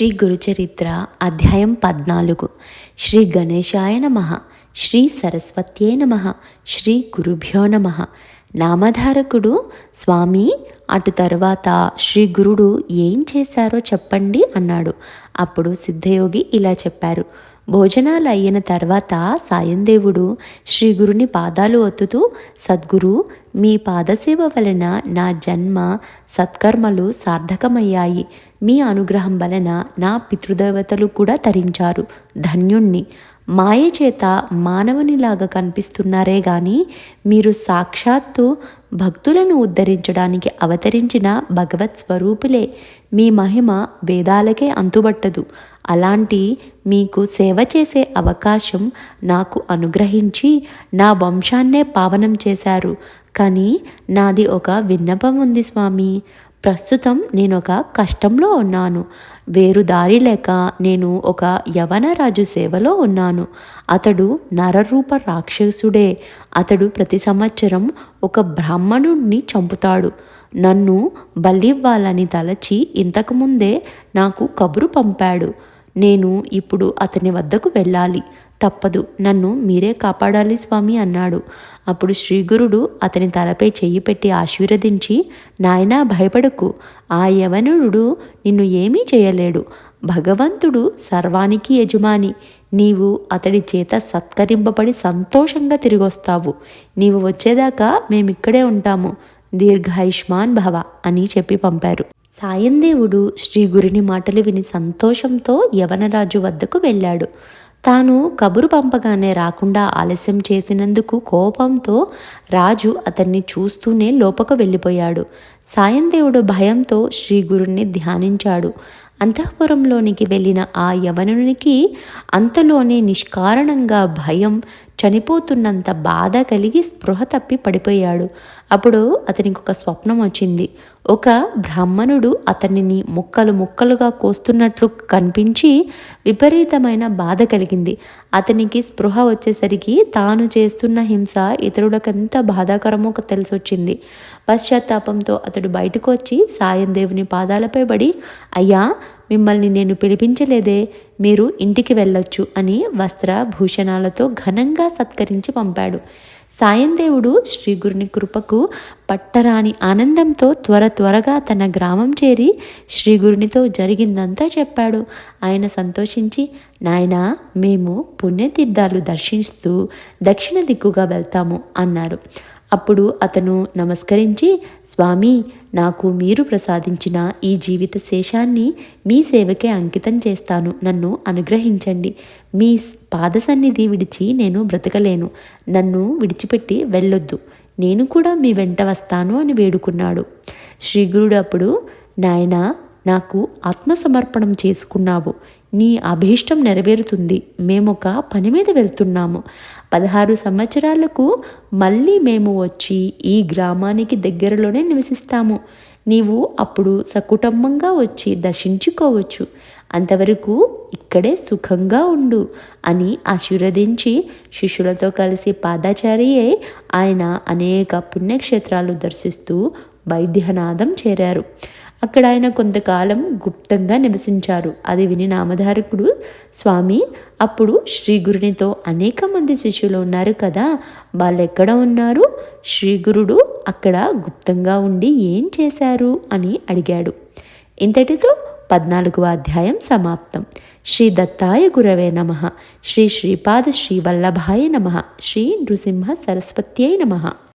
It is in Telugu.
శ్రీ గురుచరిత్ర అధ్యాయం పద్నాలుగు. శ్రీ గణేశాయ నమ. శ్రీ సరస్వత్యే నమ. శ్రీ గురుభ్యో నమ. నామధారకుడు స్వామి అటు తర్వాత శ్రీ గురుడు ఏం చేశారో చెప్పండి అన్నాడు. అప్పుడు సిద్ధయోగి ఇలా చెప్పారు. భోజనాలు అయిన తర్వాత సాయందేవుడు శ్రీ గురుని పాదాలు ఒత్తుతూ సద్గురు మీ పాదసేవ వలన నా జన్మ సత్కర్మలు సార్థకమయ్యాయి. మీ అనుగ్రహం వలన నా పితృదేవతలు కూడా తరించారు. ధన్యుణ్ణి. మాయ చేత మానవునిలాగా కనిపిస్తున్నారే గాని మీరు సాక్షాత్తు భక్తులను ఉద్ధరించడానికి అవతరించిన భగవత్ స్వరూపులే. మీ మహిమ వేదాలకే అంతుబట్టదు. అలాంటి మీకు సేవ చేసే అవకాశం నాకు అనుగ్రహించి నా వంశాన్నే పావనం చేశారు. కానీ నాది ఒక విన్నపం ఉంది స్వామి. ప్రస్తుతం నేను ఒక కష్టంలో ఉన్నాను. వేరు దారి లేక నేను ఒక యవనరాజు సేవలో ఉన్నాను. అతడు నరరూప రాక్షసుడే. అతడు ప్రతి సంవత్సరం ఒక బ్రాహ్మణుడిని చంపుతాడు. నన్ను బలివ్వాలని తలచి ఇంతకుముందే నాకు కబురు పంపాడు. నేను ఇప్పుడు అతని వద్దకు వెళ్ళాలి. తప్పదు నన్ను మీరే కాపాడాలి స్వామి అన్నాడు. అప్పుడు శ్రీగురుడు అతని తలపై చెయ్యి పెట్టి ఆశీర్వదించి నాయనా భయపడకు ఆ యవనుడు నిన్ను ఏమీ చేయలేడు. భగవంతుడు సర్వానికి యజమాని. నీవు అతడి చేత సత్కరింపబడి సంతోషంగా తిరిగొస్తావు. నీవు వచ్చేదాకా మేమిక్కడే ఉంటాము. దీర్ఘాయుష్మాన్ భవ అని చెప్పి పంపారు. సాయందేవుడు శ్రీ గురిని మాటలు విని సంతోషంతో యవనరాజు వద్దకు వెళ్ళాడు. తాను కబురు పంపగానే రాకుండా ఆలస్యం చేసినందుకు కోపంతో రాజు అతన్ని చూస్తూనే లోపకు వెళ్ళిపోయాడు. సాయందేవుడు భయంతో శ్రీ గురుణ్ణి ధ్యానించాడు. అంతఃపురంలోనికి వెళ్ళిన ఆ యవనునికి అంతలోనే నిష్కారణంగా భయం చనిపోతున్నంత బాధ కలిగి స్పృహ తప్పి పడిపోయాడు. అప్పుడు అతనికి ఒక స్వప్నం వచ్చింది. ఒక బ్రాహ్మణుడు అతనిని ముక్కలు ముక్కలుగా కోస్తున్నట్లు కనిపించి విపరీతమైన బాధ కలిగింది. అతనికి స్పృహ వచ్చేసరికి తాను చేస్తున్న హింస ఇతరులకెంత బాధాకరమో తెలిసొచ్చింది. పశ్చాత్తాపంతో అతడు బయటకు వచ్చి సాయం దేవుని పాదాలపై పడి అయ్యా మిమ్మల్ని నేను పిలిపించలేదే మీరు ఇంటికి వెళ్ళొచ్చు అని వస్త్రభూషణాలతో ఘనంగా సత్కరించి పంపాడు. సాయందేవుడు శ్రీగురుని కృపకు పట్టరాని ఆనందంతో త్వర త్వరగా తన గ్రామం చేరి శ్రీగురునితో జరిగిందంతా చెప్పాడు. ఆయన సంతోషించి నాయన మేము పుణ్యతీర్థాలు దర్శిస్తూ దక్షిణ దిక్కుగా వెళ్తాము అన్నారు. అప్పుడు అతను నమస్కరించి స్వామి నాకు మీరు ప్రసాదించిన ఈ జీవిత శేషాన్ని మీ సేవకే అంకితం చేస్తాను. నన్ను అనుగ్రహించండి. మీ పాద సన్నిధి విడిచి నేను బ్రతకలేను. నన్ను విడిచిపెట్టి వెళ్ళొద్దు. నేను కూడా మీ వెంట వస్తాను అని వేడుకున్నాడు. శ్రీగురుడు అప్పుడు నాయనా నాకు ఆత్మసమర్పణం చేసుకున్నావు. నీ అభీష్టం నెరవేరుతుంది. మేమొక పని మీద వెళ్తున్నాము. పదహారు సంవత్సరాలకు మళ్ళీ మేము వచ్చి ఈ గ్రామానికి దగ్గరలోనే నివసిస్తాము. నీవు అప్పుడు సకుటుంబంగా వచ్చి దర్శించుకోవచ్చు. అంతవరకు ఇక్కడే సుఖంగా ఉండు అని ఆశీర్వదించి శిష్యులతో కలిసి పాదాచారియే ఆయన అనేక పుణ్యక్షేత్రాలు దర్శిస్తూ వైద్యనాథం చేరారు. అక్కడ ఆయన కొంతకాలం గుప్తంగా నివసించారు. అది విని నామధారకుడు స్వామి అప్పుడు శ్రీ గురునితో అనేక మంది శిష్యులు ఉన్నారు కదా వాళ్ళు ఎక్కడ ఉన్నారు? శ్రీ గురుడు అక్కడ గుప్తంగా ఉండి ఏం చేశారు? అని అడిగాడు. ఇంతటితో పద్నాలుగవ అధ్యాయం సమాప్తం. శ్రీ దత్తాయ గురవే నమ. శ్రీ శ్రీపాద శ్రీ వల్లభాయ నమ. శ్రీ నృసింహ సరస్వత్యై నమ.